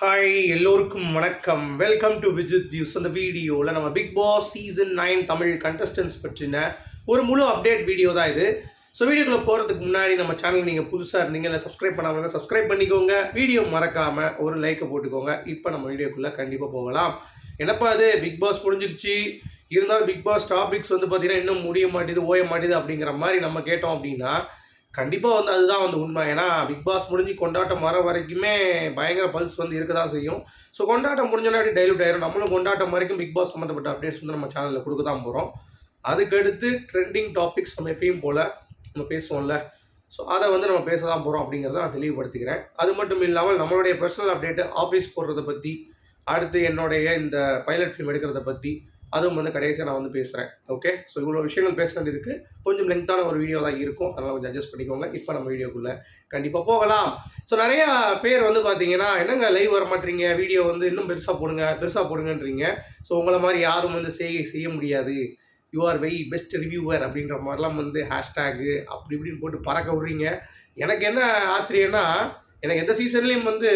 Hi எல்லோருக்கும் வணக்கம். Welcome to Vijith views அந்த வீடியோவில் நம்ம Bigg Boss season nine Tamil contestants பற்றின ஒரு முழு அப்டேட் வீடியோ தான் இது. ஸோ வீடியோக்குள்ளே போகிறதுக்கு முன்னாடி நம்ம சேனல் நீங்கள் புதுசாக இருந்தீங்க இல்லை சப்ஸ்கிரைப் பண்ணாமல் சப்ஸ்கிரைப் பண்ணிக்கோங்க. வீடியோ மறக்காமல் ஒரு லைக்கை போட்டுக்கோங்க. இப்போ நம்ம வீடியோக்குள்ளே கண்டிப்பாக போகலாம். என்னப்பா அது பிக் பாஸ் முடிஞ்சிருச்சு. இருந்தாலும் பிக் பாஸ் டாபிக்ஸ் வந்து பார்த்தீங்கன்னா இன்னும் முடிய மாட்டேது ஓய மாட்டேது அப்படிங்கிற மாதிரி நம்ம கேட்டோம் அப்படின்னா கண்டிப்பாக வந்து அதுதான் வந்து உண்மை. ஏன்னா பிக் பாஸ் முடிஞ்சு கொண்டாட்டம் வர வரைக்குமே பயங்கர பல்ஸ் வந்து இருக்க தான் செய்யும். ஸோ கொண்டாட்டம் முடிஞ்சோன்னா அப்படி டைலூட் ஆயிரும். நம்மளும் கொண்டாட்டம் வரைக்கும் பிக் பாஸ் சம்மந்தப்பட்ட அப்டேட்ஸ் வந்து நம்ம சேனலில் கொடுக்க தான் போகிறோம் அதுக்கடுத்து ட்ரெண்டிங் டாபிக்ஸ் நம்ம எப்பயும் போல் நம்ம பேசுவோம்ல. ஸோ அதை வந்து நம்ம பேச தான் போகிறோம் அப்படிங்கிறத நான் தெளிவுபடுத்திக்கிறேன். அது மட்டும் இல்லாமல் நம்மளுடைய பர்சனல் அப்டேட்டு ஆஃபீஸ் போடுறத பற்றி அடுத்து என்னுடைய இந்த பைலட் ஃபிலிம் எடுக்கிறத பற்றி அதுவும் வந்து கடைசியாக நான் வந்து பேசுகிறேன் ஓகே ஸோ இவ்வளோ விஷயங்கள் பேச வேண்டியதுக்கு கொஞ்சம் லென்த்தான ஒரு வீடியோ தான் இருக்கும். அதனால் கொஞ்சம் அட்ஜஸ்ட் பண்ணிக்கோங்க. இப்போ நம்ம வீடியோக்குள்ளே கண்டிப்பாக போகலாம். ஸோ நிறையா பேர் வந்து பார்த்தீங்கன்னா என்னங்க லைவ் வர மாட்டீங்க? வீடியோ வந்து இன்னும் பெருசாக போடுங்க பெருசாக போடுங்கன்றீங்க. ஸோ உங்களை மாதிரி யாரும் வந்து செய்ய செய்ய முடியாது. You are very best reviewer அப்படின்ற மாதிரிலாம் வந்து ஹேஷ்டேகு அப்படி இப்படின்னு போட்டு பறக்க விடுறீங்க. எனக்கு என்ன ஆச்சரியம்னா எனக்கு எந்த சீசன்லேயும் வந்து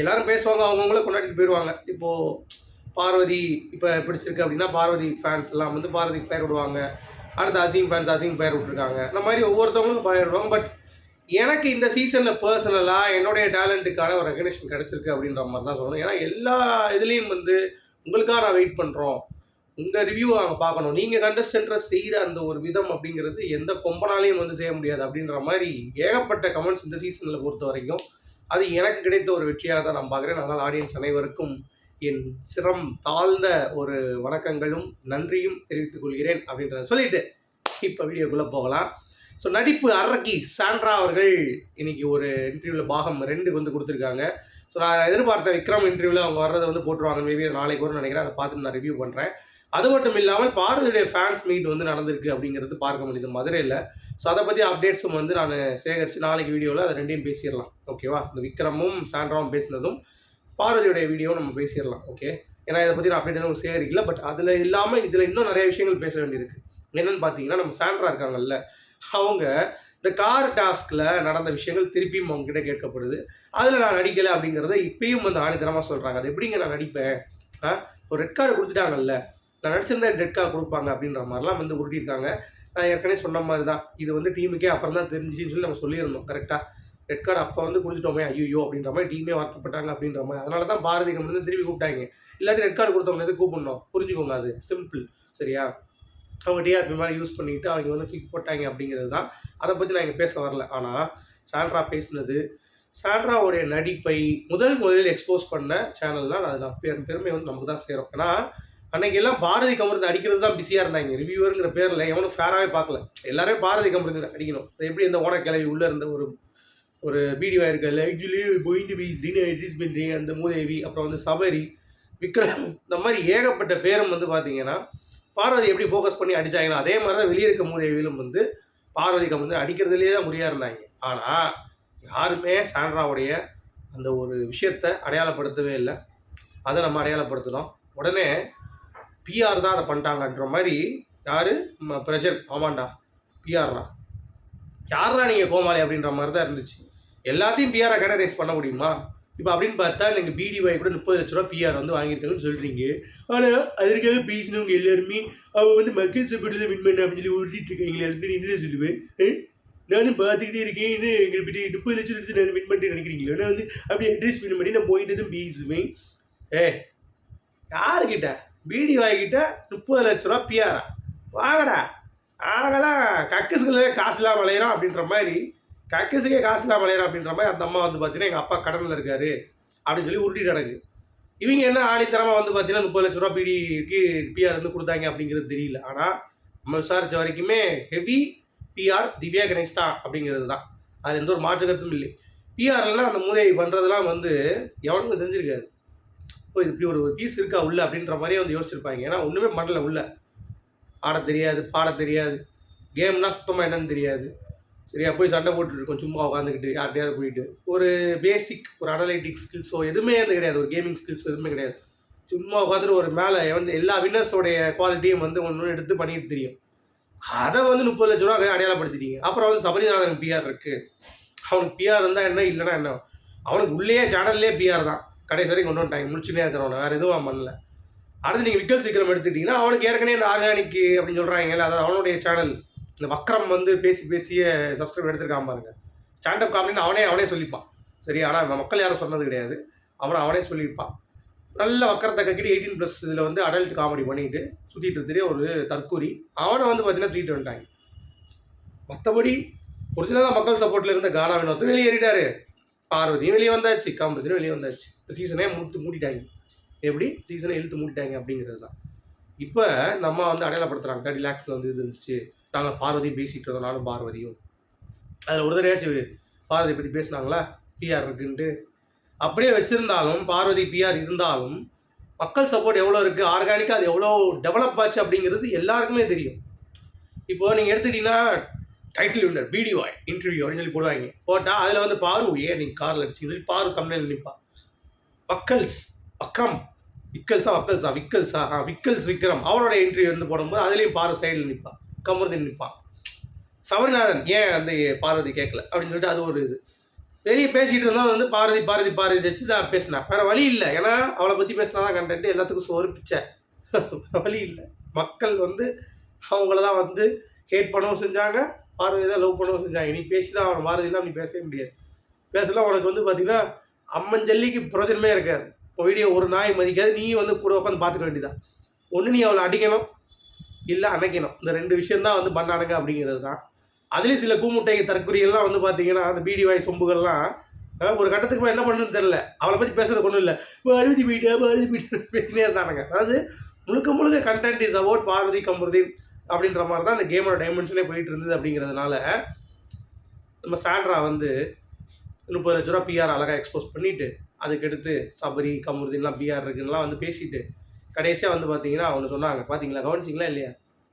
எல்லாரும் பேசுவாங்க அவங்கவுங்கள கொண்டாடிட்டு போயிடுவாங்க இப்போது பார்வதி இப்போ பிடிச்சிருக்கு அப்படின்னா பார்வதி ஃபேன்ஸ் எல்லாம் வந்து பார்வதி ஃபயர் விடுவாங்க. அடுத்து அசீம் ஃபேன்ஸ் அசீம் ஃபயர் விட்ருக்காங்க இந்த மாதிரி ஒவ்வொருத்தவங்களும் ஃபயர் விடுவாங்க. பட் எனக்கு இந்த சீசனில் பர்சனலாக என்னுடைய டேலண்ட்டுக்கான ஒரு ரெகனேஷன் கிடச்சிருக்கு அப்படின்ற மாதிரி தான் சொல்லணும். ஏன்னா எல்லா இதுலேயும் வந்து உங்களுக்காக நான் வெயிட் பண்ணுறோம் உங்கள் ரிவ்யூ நாங்கள் பார்க்கணும். நீங்கள் கண்டஸ்டன்ட்டை செய்கிற அந்த ஒரு விதம் அப்படிங்கிறது எந்த கொம்பனாலையும் வந்து செய்ய முடியாது அப்படின்ற மாதிரி ஏகப்பட்ட கமெண்ட்ஸ் இந்த சீசனில் பொறுத்த வரைக்கும். அது எனக்கு கிடைத்த ஒரு வெற்றியாக தான் நான் பார்க்குறேன். அதனால் ஆடியன்ஸ் அனைவருக்கும் என் சிரம் தாழ்ந்த ஒரு வணக்கங்களும் நன்றியும் தெரிவித்துக் கொள்கிறேன் அப்படின்றத சொல்லிட்டு இப்போ வீடியோக்குள்ளே போகலாம். ஸோ நடிப்பு அரக்கி சாண்ட்ரா அவர்கள் இன்னைக்கு ஒரு இன்டர்வியூவில் பாகம் ரெண்டு வந்து கொடுத்துருக்காங்க. ஸோ நான் எதிர்பார்த்த விக்ரம் இன்டர்வியூவில் அவங்க வர்றதை வந்து போட்டுருவாங்க மேபி நாளைக்கு வரும் நினைக்கிறேன். அதை பார்த்து நான் ரிவ்யூ பண்ணுறேன் அது மட்டும் இல்லாமல் பார்வதியுடைய ஃபேன்ஸ் மீட் வந்து நடந்திருக்கு அப்படிங்கிறது பார்க்க முடியுது. மதுரையில். ஸோ அதை பற்றி அப்டேட்ஸும் வந்து நான் சேகரித்து நாளைக்கு வீடியோவில் அதை ரெண்டையும் பேசிடலாம். ஓகேவா இந்த விக்ரமும் சாண்ட்ராவும் பேசினதும் பார்வதியுடைய வீடியோ நம்ம பேசிடலாம் ஓகே ஏன்னா இதை பற்றி நான் அப்டேட் எதுவும் இல்லை பட் அதில் இல்லாமல் இதில் இன்னும் நிறைய விஷயங்கள் பேச வேண்டியிருக்கு. என்னென்னு பார்த்தீங்கன்னா நம்ம சாண்ட்ரா இருக்காங்கல்ல அவங்க இந்த கார் டாஸ்கில் நடந்த விஷயங்கள் திருப்பியும் அவங்ககிட்ட கேட்கப்படுது. அதில் நான் நடிக்கலை அப்படிங்கிறத இப்பயும் வந்து ஆணித்தனமாக சொல்கிறாங்க அது எப்படிங்க நான் நடிப்பேன்? ஆ? ஒரு ரெட் கார்டு கொடுத்துட்டாங்கல்ல நான் நடிச்சிருந்தா ரெட் கார்டு கொடுப்பாங்க அப்படின்ற மாதிரிலாம் வந்து உருட்டியிருக்காங்க. நான் ஏற்கனவே சொன்ன மாதிரி தான் இது வந்து டீமுக்கே அப்புறம் தான் தெரிஞ்சுன்னு சொல்லி நம்ம சொல்லியிருந்தோம் கரெக்டாக ரெட் கார்டு அப்போ வந்து கொடுத்துட்டோமே ஐயோ அப்படின்ற மாதிரி டீமே வருத்தப்பட்டாங்க அப்படின்ற மாதிரி. அதனால தான் பாரதி கம்பெனி திருப்பி கூப்பிட்டாங்க. இல்லாட்டி ரெட் கார்டு கொடுத்தவங்க எது கூப்பிடணும்? புரிஞ்சுக்கோங்க அது. சிம்பிள் சரியா? அவங்க டிஆர்பி மாதிரி யூஸ் பண்ணிட்டு அவங்க வந்து கிக் போட்டாங்க அப்படிங்கிறது தான். அதை பற்றி நான் இங்கே பேச வரல. ஆனால் சாண்ட்ரா பேசினது சாண்ட்ராவுடைய நடிப்பை முதல் முதலில் எக்ஸ்போஸ் பண்ண சேனல் தான் அது நான் பெரும் பெருமை வந்து நமக்கு தான் சேரும். ஏன்னா அன்னைக்கு எல்லாம் பாரதி கமருந்து அடிக்கிறது தான் பிஸியாக இருந்தாங்க. ரிவ்யூவருங்கிற பேரில் எவனும் ஃபேராகவே பார்க்கல. எல்லாரும் பாரதி கமருந்து அடிக்கணும். எப்படி இந்த ஓனக்கிழவி உள்ளே இருந்த ஒரு ஒரு வீடியோ இருக்குல்ல actually going to be is பண்ணுறீங்க அந்த மூதேவி அப்புறம் வந்து சபரி விக்ரம் இந்த மாதிரி ஏகப்பட்ட பேரும் வந்து பார்த்தீங்கன்னா பார்வதி எப்படி ஃபோக்கஸ் பண்ணி அடித்தாங்களோ அதே மாதிரி தான் வெளியே இருக்க மூதேவியிலும் வந்து பார்வதிக்கு வந்து அடிக்கிறதுலேயே தான் முறையாக இருந்தாங்க ஆனால் யாருமே சாண்ட்ராவுடைய அந்த ஒரு விஷயத்தை அடையாளப்படுத்தவே இல்லை. அதை நம்ம அடையாளப்படுத்தினோம் உடனே பிஆர் தான் அதை பண்ணிட்டாங்கன்ற மாதிரி யார்? பிரஜல் ஆமாண்டா பிஆர்ரா யாரா நீங்கள் கோமாளி அப்படின்ற மாதிரி தான் இருந்துச்சு. எல்லாத்தையும் பிஆரை கேட்டரைஸ் பண்ண முடியுமா? இப்போ அப்படின்னு பார்த்தா நீங்கள் பிடிஒய் கூட முப்பது லட்ச ரூபா பிஆர் வந்து வாங்கியிருக்காங்கன்னு சொல்கிறீங்க ஆனால் அதற்காக பேசினவங்க எல்லாருமே அவள் வந்து மக்கள் சப்போர்ட்டில் வின் பண்ண அப்படின்னு சொல்லி உருட்டிட்டு இருக்காங்களே அது பேர் என்ன சொல்லுவேன்? நானும் பார்த்துக்கிட்டே இருக்கேன் என்ன எங்களை பற்றி முப்பது லட்சம் எடுத்து நான் வின் பண்ணிட்டு நினைக்கிறீங்களா நான் வந்து அப்படியே அட்ரஸ் வின் பண்ணி நான் போயிட்டு தான் பேசுவேன். ஏ யாருக்கிட்ட? பிடி வாங்கிட்ட முப்பது லட்ச ரூபா பிஆரா வாங்கடா. ஆகலாம் கக்கஸ்களில் காசுலாம் விளையிறோம் அப்படின்ற மாதிரி கக்கசுக்கே காசு இல்லாமல் விளையிறோம் அப்படின்ற மாதிரி அந்த அம்மா வந்து பார்த்தீங்கன்னா எங்கள் அப்பா கடனில் இருக்காரு அப்படின்னு சொல்லி உருட்டி கிடக்கு. இவங்க என்ன ஆணித்தரமாக வந்து பார்த்தீங்கன்னா முப்பது லட்ச ரூபா பிடிக்கு பிஆர் வந்து கொடுத்தாங்க அப்படிங்கிறது தெரியல. ஆனால் நம்ம விசாரித்த வரைக்குமே ஹெவி பிஆர் திவ்யா கணேஷ் தான் அப்படிங்கிறது தான். அது எந்த ஒரு மாற்று கருத்தும் இல்லை. பிஆர்லாம் அந்த மூதேவி பண்ணுறதெல்லாம் வந்து எவனுக்கும் தெரிஞ்சிருக்காது. ஓ இது இப்படி ஒரு பீஸ் இருக்கா உள்ள அப்படின்ற மாதிரியே வந்து யோசிச்சிருப்பாங்க. ஏன்னா ஒன்றுமே பண்ணல உள்ள. ஆட தெரியாது பாட தெரியாது. கேம்னால் சுத்தமாக என்னன்னு தெரியாது. சரியா? போய் சண்டை போட்டுட்டு சும்மா உட்காந்துக்கிட்டு யார்கிட்டயாவது போயிட்டு. ஒரு பேசிக் ஒரு அனலைட்டிக் ஸ்கில்ஸோ எதுவுமே வந்து கிடையாது. ஒரு கேமிங் ஸ்கில்ஸோ எதுவுமே கிடையாது. சும்மா உட்காந்துட்டு ஒரு மேலே வந்து எல்லா வின்னர்ஸோடைய குவாலிட்டியும் வந்து ஒன்று ஒன்று எடுத்து பண்ணிட்டு தெரியும். அதை வந்து முப்பது லட்ச ரூபா அடையாளப்படுத்திட்டீங்க. அப்புறம் வந்து சபரிநாதன் பிஆர் இருக்குது அவனுக்கு பிஆர் இருந்தால் என்ன இல்லைன்னா என்ன? அவனுக்கு உள்ளேயே சேனல்லே பிஆர் தான். கடைசி வரைக்கும் கொண்டு வந்துட்டாங்க. முடிச்சுனே இருக்கிறவன வேறு எதுவும் அவன் பண்ணல. அடுத்து நீங்கள் விக்கல் சீக்கிரம் எடுத்துக்கிட்டிங்கன்னா அவனுக்கு ஏற்கனவே இந்த ஆர்கானிக் அப்படின்னு சொல்கிறாங்கல்ல அதாவது அவனுடைய சேனல் இந்த வக்ரம் வந்து பேசி பேசிய சப்ஸ்கிரைப் எடுத்துருக்காம பாருங்க. ஸ்டாண்டப் காமெடின்னு அவனே அவனே சொல்லிப்பான். சரி ஆனால் மக்கள் யாரும் சொன்னது கிடையாது. அவனை அவனே சொல்லியிருப்பான். நல்ல வக்கரத்தை கக்கிட்டு எயிட்டீன் ப்ளஸ் இதில் வந்து அடல்ட் காமெடி பண்ணிட்டு சுற்றிட்டு இருக்கிற ஒரு தற்கூரி அவனை வந்து பார்த்தீங்கன்னா தூக்கிட்டு வந்துட்டாங்க மற்றபடி ஒரிஜினலாக மக்கள் சப்போர்ட்டில் இருந்த கானா வினோத் வெளியேறிட்டாரு பார்வதியும் வெளியே வந்தாச்சு காம்பதியும் வெளியே வந்தாச்சு. சீசனே மூத்து மூடிட்டாங்க. எப்படி? சீசனை இழுத்து மூடிட்டாங்க அப்படிங்கிறது தான். இப்போ நம்ம வந்து அடையாளப்படுத்துகிறாங்க தேர்ட்டி லேக்ஸில் வந்து இது இருந்துச்சு. நாங்கள் பார்வதி பேசிகிட்டு இருந்தோம் நானும் பார்வதியும். அதில் ஒரு தடவையாச்சும் பார்வதி பற்றி பேசுனாங்களா? பிஆர் இருக்குன்ட்டு. அப்படியே வச்சுருந்தாலும் பார்வதி பிஆர் இருந்தாலும் மக்கள் சப்போர்ட் எவ்வளோ இருக்குது ஆர்கானிக்காக அது எவ்வளோ டெவலப் ஆச்சு அப்படிங்கிறது எல்லாருக்குமே தெரியும். இப்போது நீங்கள் எடுத்துக்கிட்டிங்கன்னா டைட்டில் வின்னர் வீடியோ இன்டர்வியூ அப்படின்னு சொல்லி போடுவாங்க. போட்டால் அதில் வந்து பாரு ஏன் நீங்கள் காரில் அடிச்சிங்கன்னு சொல்லி பாரு தமிழில் நிற்பா வக்கல்ஸ் அக்ரம் விக்கல்ஸா வக்கல்ஸா விக்கல்ஸா ஆ விக்கல்ஸ் விக்ரம். அவனோட இன்டர்வியூ வந்து போடும்போது அதுலேயும் பாரு சைடில் நிற்பா கமர்ந்து நிற்பான். சபரிநாதன் ஏன் அந்த பார்வதி கேட்கல? அப்படின்னு சொல்லிட்டு அது ஒரு இது. வெளியே பேசிகிட்டு இருந்தால் வந்து பாரதி பாரதி பாரதி வச்சு தான் பேசினேன் வேறு வழி இல்லை. ஏன்னா அவளை பற்றி பேசினா தான் கண்டென்ட் எல்லாத்துக்கும் சோறு பிச்சை. வழி இல்லை. மக்கள் வந்து அவங்கள தான் வந்து ஹேட் பண்ணவும் செஞ்சாங்க. பார்வதி தான் லவ் பண்ணவும் செஞ்சாங்க. நீ பேசி தான் அவனை பாரதிலாம் நீ பேசவே முடியாது. பேசலாம் உனக்கு வந்து பார்த்தீங்கன்னா அம்மஞ்சல்லிக்கு பிரயோஜனமே இருக்காது. இப்போ வீடியோ ஒரு நாய் மதிக்காது. நீ வந்து கூட உட்காந்து பார்த்துக்க வேண்டியதான் ஒன்று நீ அவளை அடிக்கணும். இல்லை அணைக்கணும். இந்த ரெண்டு விஷயந்தான் வந்து பண்ணாடங்க அப்படிங்கிறது தான் அதுலேயும் சில கூமுட்டை தற்கொலைகள்லாம் வந்து பார்த்தீங்கன்னா அந்த பீடி வாய் சொம்புகள்லாம் ஒரு கட்டத்துக்கு மேலே என்ன பண்ணுன்னு தெரில அவளை பற்றி பேசுறது ஒன்றும் இல்லை. பாரதி போயிட்டா பாரதி போயிட்டா பேசினே இருந்தானுங்க. அதாவது முழுக்க முழுக்க content is about Parvathi Kamarudheen அப்படின்ற மாதிரி தான் அந்த கேமோட டைமென்ஷனே போயிட்டு இருந்தது அப்படிங்கிறதுனால நம்ம சாண்ட்ரா வந்து முப்பது லட்ச ரூபா பிஆர் அழகாக எக்ஸ்போஸ் பண்ணிவிட்டு அதுக்கடுத்து சபரி கமருதீன்லாம் பிஆர் இருக்குன்னெலாம் வந்து பேசிட்டு கடைசியாக வந்து பார்த்தீங்கன்னா அவங்க சொன்னாங்க. பார்த்தீங்களா கவனிச்சிங்களா இல்லையா?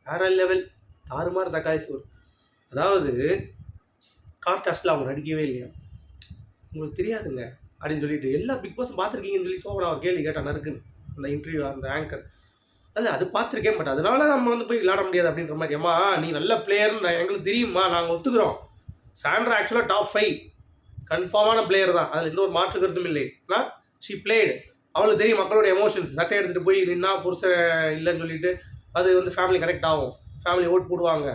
வேற லெவல் தாறுமாறு தக்காளி சோறு. அதாவது கார்டாஸ்டில் அவங்க நடிக்கவே இல்லையா? உங்களுக்கு தெரியாதுங்க அப்படின்னு சொல்லிட்டு எல்லா பிக் பாஸும் பார்த்துருக்கீங்கன்னு சொல்லி சோபனா அவர் கேள்வி கேட்டான் நறுக்குன்னு. அந்த இன்டர்வியூ அந்த ஆங்கர் அது அது பார்த்துருக்கேன் பட் அதனால நம்ம வந்து போய் விளாட முடியாது அப்படின்ற மாதிரி. அம்மா நீ நல்ல பிளேயர்னு எங்களுக்கு தெரியுமா நாங்கள் ஒத்துக்கிறோம். சாண்ட்ரா ஆக்சுவலாக டாப் ஃபைவ் கன்ஃபார்மான பிளேயர் தான். அதில் எந்த ஒரு மாற்று கருத்தும் இல்லை. ஷி பிளேடு அவளுக்கு தெரியும் மக்களோட எமோஷன்ஸ் சட்டை எடுத்துகிட்டு போய் நின்னா புருஷன் இல்லைன்னு சொல்லிட்டு அது வந்து ஃபேமிலி கனெக்ட் ஆகும். ஃபேமிலி ஓட் போடுவாங்க.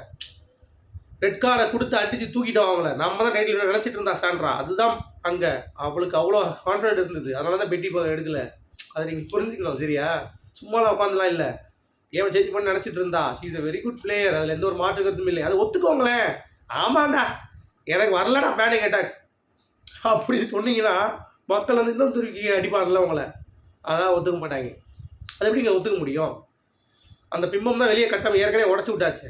ரெட் கார்டை கொடுத்து அடித்து தூக்கிட்டு அவங்கள நம்ம தான் டைட்டில் நினச்சிட்டு இருந்தா சாண்ட்ரா அதுதான் அங்கே. அவளுக்கு அவ்வளோ கான்ஃபிடென்ட் இருந்தது. அதனால தான் பெட்டி போக எடுக்கல. அதை நீங்கள் புரிஞ்சுக்கணும் சரியா? சும்மாலாம் உட்காந்துலாம் இல்லை. கேம் சேஞ்ச் பண்ணி நினச்சிட்டு இருந்தா. She's a very good player அதில் எந்த ஒரு மாற்று கருத்தும் இல்லை. அதை ஒத்துக்கோங்களேன். ஆமாண்டா. எனக்கு வரலடா பேனிங் அட்டாக் அப்படி சொன்னீங்கன்னா மக்கள் வந்து இன்னும் துருக்கி அடிப்பாங்கல்ல உங்களை. அதான் ஒத்துக்க மாட்டாங்க. அது எப்படிங்க ஒத்துக்க முடியும்? அந்த பிம்பம் தான் வெளியே கட்டம் ஏற்கனவே உடச்சி விட்டாச்சு.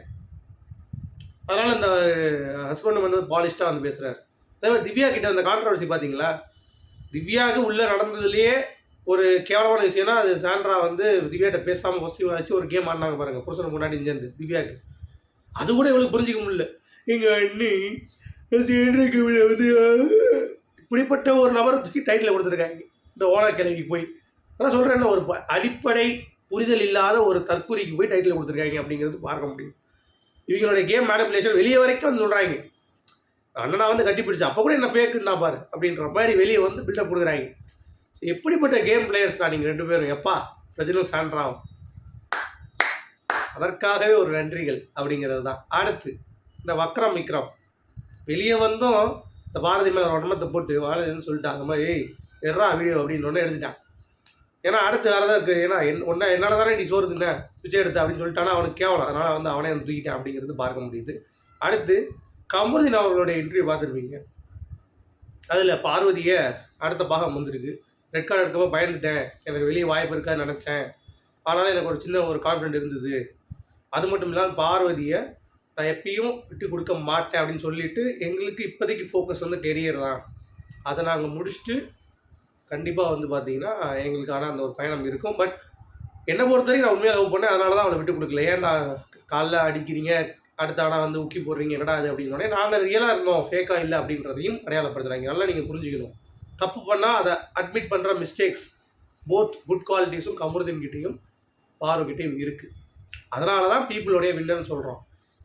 அதனால் அந்த ஹஸ்பண்ட் வந்து பாலிஷ்டாக வந்து பேசுகிறார் அதே மாதிரி திவ்யா கிட்ட அந்த கான்ட்ரவர்சி பார்த்தீங்களா திவ்யாவுக்கு உள்ளே நடந்ததுலேயே ஒரு கேவலமான விஷயம்னா அது சாண்ட்ரா வந்து திவ்யாட்ட பேசாமல் வசதி வச்சு ஒரு கேம் ஆடினாங்க பாருங்க புருஷனுக்கு முன்னாடி சேர்ந்து திவ்யாவுக்கு. அது கூட இவளுக்கு புரிஞ்சிக்க முடியல. எங்கள் அண்ணி வந்து இப்படிப்பட்ட ஒரு நபரை டைட்டில் கொடுத்துருக்காங்க. இந்த ஓனர் கிழவிக்கு போய். அதான் சொல்கிறேன் ஒரு அடிப்படை புரிதல் இல்லாத ஒரு தற்கொலைக்கு போய் டைட்டில் கொடுத்துருக்காங்க அப்படிங்கிறது பார்க்க முடியும் இவங்களுடைய கேம் மேனிப்புலேஷன் வெளியே வரைக்கும் வந்து சொல்கிறாங்க அண்ணனா வந்து கட்டிப்பிடிச்சு அப்போ கூட என்ன ஃபேக்குன்னா பாரு அப்படின்ற மாதிரி வெளியே வந்து பில்டப் கொடுக்குறாங்க. எப்படிப்பட்ட கேம் பிளேயர்ஸ் தான் நீங்கள் ரெண்டு பேரும்? எப்பா பிரஜனும் சாண்ட்ராவும். அதற்காகவே ஒரு நன்றிகள் அப்படிங்கிறது தான். அடுத்து இந்த வக்ரம் விக்ரம் வெளியே வந்தும் இந்த பாரதி மேலே உடம்பத்தை போட்டு வாழன்னு சொல்லிட்டாங்க அந்த மாதிரி ஏய் எர்ரா வீடியோ அப்படின்னு ஒன்று எடுத்துட்டான். ஏன்னா அடுத்து வேறு ஏதாவது இருக்கு. ஏன்னா என் ஒன்றா என்னால் தானே நீ சோறு தின்ன? பிச்சை எடுத்த அப்படின்னு சொல்லிட்டானா அவனுக்கு கேவலம். அதனால் வந்து அவனே வந்து தூக்கிட்டேன் அப்படிங்கிறது பார்க்க முடியுது. அடுத்து கமருதீன் அவர்களுடைய இன்டர்வியூ பார்த்துருப்பீங்க. அதில் பார்வதியை அடுத்த பாகம் வந்திருக்கு. ரெட் கார்டு எடுக்கப்போ பயந்துட்டேன். எனக்கு வெளியே வாய்ப்பு இருக்காதுன்னு நினச்சேன். ஆனாலும் எனக்கு ஒரு சின்ன ஒரு கான்ஃபிடென்ட் இருந்தது. அது மட்டும் இல்லாமல் பார்வதியை நான் எப்பயும் விட்டு கொடுக்க மாட்டேன் அப்படின்னு சொல்லிட்டு எங்களுக்கு இப்போதைக்கு ஃபோக்கஸ் வந்து கெரியர் தான். அதை நாங்கள் முடிச்சுட்டு கண்டிப்பாக வந்து பார்த்தீங்கன்னா எங்களுக்கான அந்த ஒரு பயணம் இருக்கும். பட் என்னை பொறுத்த வரைக்கும் நான் உண்மையாக லவ் பண்ணேன். அதனால தான் அவளை விட்டு கொடுக்கல. ஏன் நான் காலைல அடிக்கிறீங்க? அடுத்த ஆனால் வந்து உக்கி போடுறீங்க. என்னடா அது அப்படின்னு நாங்கள் ரியலாக இருந்தோம். ஃபேக்காக இல்லை அப்படின்றதையும் அடையாளப்படுத்துகிறாங்க நல்லா நீங்கள் புரிஞ்சுக்கணும். தப்பு பண்ணால் அதை அட்மிட் பண்ணுற மிஸ்டேக்ஸ் போத் குட் குவாலிட்டிஸும் கமருதீன் கிட்டேயும் இருக்குது அதனால தான் பீப்புளுடைய வில்லன்னு சொல்கிறோம்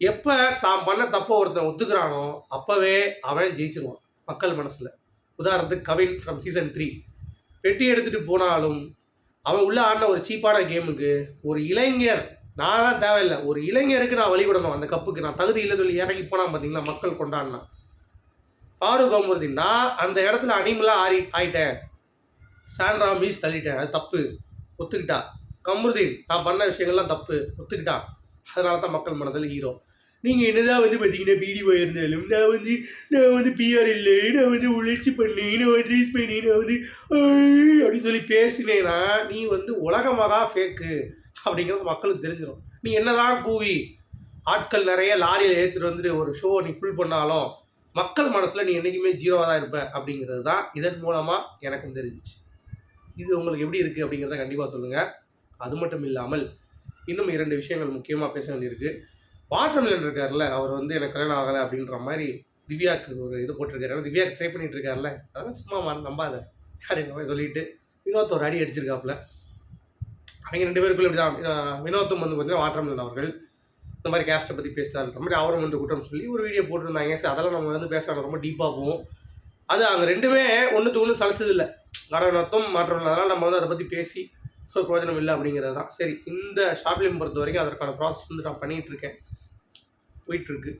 எப்போ தான் பண்ண தப்பை ஒருத்தன் ஒத்துக்கிறானோ அப்போவே அவன் ஜெயிச்சிருவான். மக்கள் மனசில். உதாரணத்துக்கு கவின் ஃப்ரம் சீசன் த்ரீ பெட்டி எடுத்துகிட்டு போனாலும் அவன் உள்ள ஆடின ஒரு சீப்பான கேமுக்கு ஒரு இளைஞர் நான்லாம் தேவையில்லை ஒரு இளைஞருக்கு நான் வழிவிடணும் அந்த கப்புக்கு. நான் தகுதி இல்லை சொல்லி இறங்கி போனால் பார்த்தீங்களா மக்கள் கொண்டாடினான் பாரு அமருதீன் நான் அந்த இடத்துல அனிமலாக ஆறி ஆயிட்டேன். சாண்ட்ரா மீஸ் தள்ளிட்டேன். அது தப்பு. ஒத்துக்கிட்டா. கமருதீன் நான் பண்ண விஷயங்கள்லாம் தப்பு. ஒத்துக்கிட்டான் அதனால தான் மக்கள் மனதில் ஹீரோ. நீங்கள் என்னதான் வந்து பார்த்தீங்கன்னா பிடிஓ இருந்தாலும் நான் வந்து நான் வந்து பிஆர் இல்லை நான் வந்து உழைச்சி பண்ணேன் நான் வந்து ரீஸ் நான் வந்து அப்படின்னு சொல்லி பேசினேன்னா நீ வந்து உலகமாக தான் ஃபேக்கு அப்படிங்கிறது மக்களுக்கு தெரிஞ்சிடும் நீ என்னதான் கூவி ஆட்கள் நிறைய லாரியில் ஏற்றிட்டு வந்துட்டு ஒரு ஷோ நீ ஃபுல் பண்ணாலும் மக்கள் மனசில் நீ என்றைக்குமே ஜீரோவாக தான் இருப்ப அப்படிங்கிறது தான் இதன் மூலமாக எனக்கும் தெரிஞ்சிச்சு. இது உங்களுக்கு எப்படி இருக்குது அப்படிங்கிறத கண்டிப்பாக சொல்லுங்கள் அது மட்டும் இல்லாமல் இன்னும் இரண்டு விஷயங்கள் முக்கியமாக பேச வேண்டியிருக்கு. வாட்டர்மிலன் இருக்கார்ல அவர் வந்து எனக்கு கல்யாணம் ஆகலை அப்படின்ற மாதிரி திவ்யாவுக்கு ஒரு இது போட்டிருக்காரு. ஏன்னா திவ்யாவுக்கு ட்ரை பண்ணிட்டு இருக்காருல்ல? அதெல்லாம் சும்மா ம- நம்பாத. அப்படின்ற மாதிரி சொல்லிட்டு வினோத் ஒரு அடி அடிச்சிருக்காப்புல. அவங்க ரெண்டு பேருக்குள்ள இப்படி தான் வினோத்தும் வந்து பார்த்தீங்கன்னா வாட்டர்மிலன் அவர்கள் இந்த மாதிரி கேஸ்ட்டை பற்றி பேசினான்ற மாதிரி அவரும் வந்து கூட்டம் சொல்லி ஒரு வீடியோ போட்டிருந்தாங்க. சரி அதெல்லாம் நம்ம வந்து பேசலாம் ரொம்ப டீப்பாக போவோம். அது அங்கே ரெண்டுமே ஒன்றுக்கு ஒன்று சலைச்சது இல்லை. நடனத்தும் மாற்றம் அதனால் நம்ம வந்து அதை பற்றி பேசி ஸோ பிரயோஜனம் இல்லை அப்படிங்கிறது தான் சரி இந்த ஷார்ட் ஃபிலிம் பொறுத்த வரைக்கும் அதற்கான ப்ராசஸ் வந்து நான் பண்ணிகிட்டு இருக்கேன். போயிட்டுருக்கு.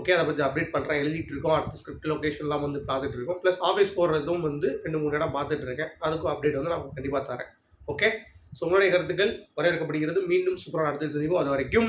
ஓகே அதை பற்றி அப்டேட் பண்ணுறேன் எழுதிட்டு இருக்கோம் அடுத்த ஸ்கிரிப்ட் லொக்கேஷன்லாம் வந்து பார்த்துட்டு இருக்கோம் ப்ளஸ் ஆஃபீஸ் போடுறதும் வந்து ரெண்டு மூணு இடம் பார்த்துட்டு இருக்கேன் அதுக்கும் அப்டேட் வந்து நான் கண்டிப்பாக தரேன். ஓகே ஸோ உங்களுடைய கருத்துக்கள் வரவேற்கப்படுகிறது. மீண்டும் சூப்பரான அடுத்த சந்திப்போம் அது வரைக்கும்